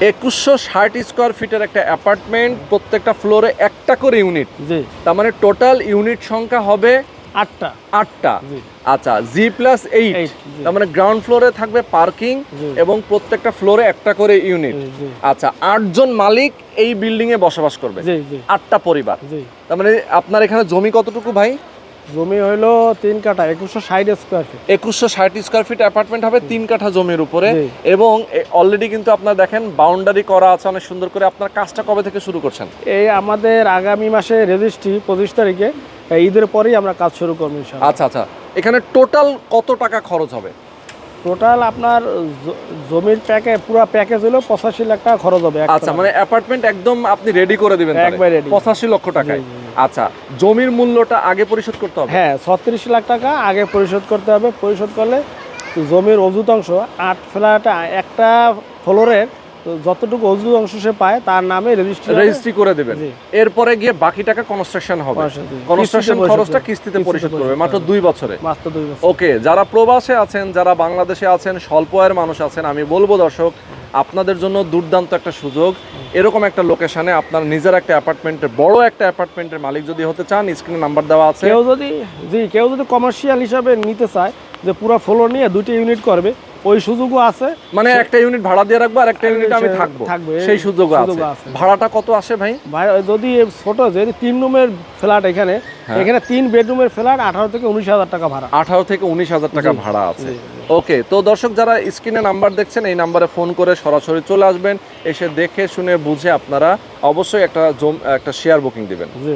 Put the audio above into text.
একুশশো ষাট স্কোয়ার ফিটের একটা অ্যাপার্টমেন্ট প্রত্যেকটা ফ্লোরে একটা করে ইউনিট তার মানে টোটাল ইউনিট সংখ্যা হবে আটটা। আটটা। আচ্ছা জি প্লাস এইট তার মানে গ্রাউন্ড ফ্লোরে থাকবে পার্কিং এবং প্রত্যেকটা ফ্লোরে একটা করে ইউনিট আচ্ছা আটজন মালিক এই বিল্ডিং এ বসবাস করবে। আটটা পরিবার। তার মানে আপনার এখানে জমি কতটুকু ভাই? জমি হলো তিন কাঠা একুশশো ষাট স্কোয়ার ফিট একুশশো ষাট স্কোয়ার ফিট অ্যাপার্টমেন্ট হবে তিন কাঠা জমির উপরে। এবং অলরেডি কিন্তু আপনার দেখেন বাউন্ডারি করা আছে অনেক সুন্দর করে আপনার কাজটা কবে থেকে শুরু করছেন? এই আমাদের আগামী মাসে রেজিস্ট্রি পঁচিশ তারিখে ঈদের পরেই আমরা কাজ শুরু করব আচ্ছা আচ্ছা। এখানে টোটাল কত টাকা খরচ হবে? টোটাল আপনার জমির প্যাকে পুরো প্যাকেজ হলো পঁচাশি লাখ টাকা খরচ হবে আচ্ছা মানে অ্যাপার্টমেন্ট একদম আপনি রেডি করে দেবেন। পঁচাশি লক্ষ টাকায়। আচ্ছা জমির মূল্যটা আগে পরিশোধ করতে হবে? হ্যাঁ ছত্রিশ লাখ টাকা আগে পরিশোধ করতে হবে। পরিশোধ করলে জমির অযুতাংশ অংশ আট ফ্ল্যাট একটা ফ্লোরের যতটুকু অজুত অংশ সে পায় তার নামে রেজিস্ট্রি রেজিস্ট্রি করে দিবেন। এরপরে গিয়ে বাকি টাকা কনস্ট্রাকশন হবে। কনস্ট্রাকশন খরচটা কিস্তিতে পরিশোধ করবে মাত্র দুই বছরে। ওকে যারা প্রবাসে আছেন যারা বাংলাদেশে আছেন স্বল্প আয়ের মানুষ আছেন আমি বলব দর্শক আপনাদের জন্য দুর্দান্ত একটা সুযোগ। এরকম একটা লোকেশনে আপনার নিজের একটা অ্যাপার্টমেন্টের বড় একটা অ্যাপার্টমেন্টের মালিক যদি হতে চান স্ক্রিনে নাম্বার দেওয়া আছে। কেউ যদি জি কেউ যদি কমার্শিয়াল হিসাবে নিতে চায় যে পুরো ফ্লোর নিয়ে দুটি ইউনিট করবে ওই সুযোগও আছে। মানে একটা ইউনিট ভাড়া দিয়ে রাখব আর একটা ইউনিট আমি থাকব। সেই সুযোগও আছে। ভাড়াটা কত আসে ভাই? ভাই যদি ছোট যদি তিন রুমের ফ্ল্যাট এখানে হ্যাঁ। এখানে তিন বেডরুমের ফ্ল্যাট আঠারো থেকে উনিশ হাজার টাকা ভাড়া। আঠারো থেকে উনিশ হাজার টাকা ভাড়া আছে। ওকে তো দর্শক যারা স্ক্রিনে নাম্বার দেখছেন এই নাম্বারে ফোন করে সরাসরি চলে আসবেন এসে দেখে শুনে বুঝে আপনারা অবশ্যই একটা একটা শেয়ার বুকিং দিবেন। জি।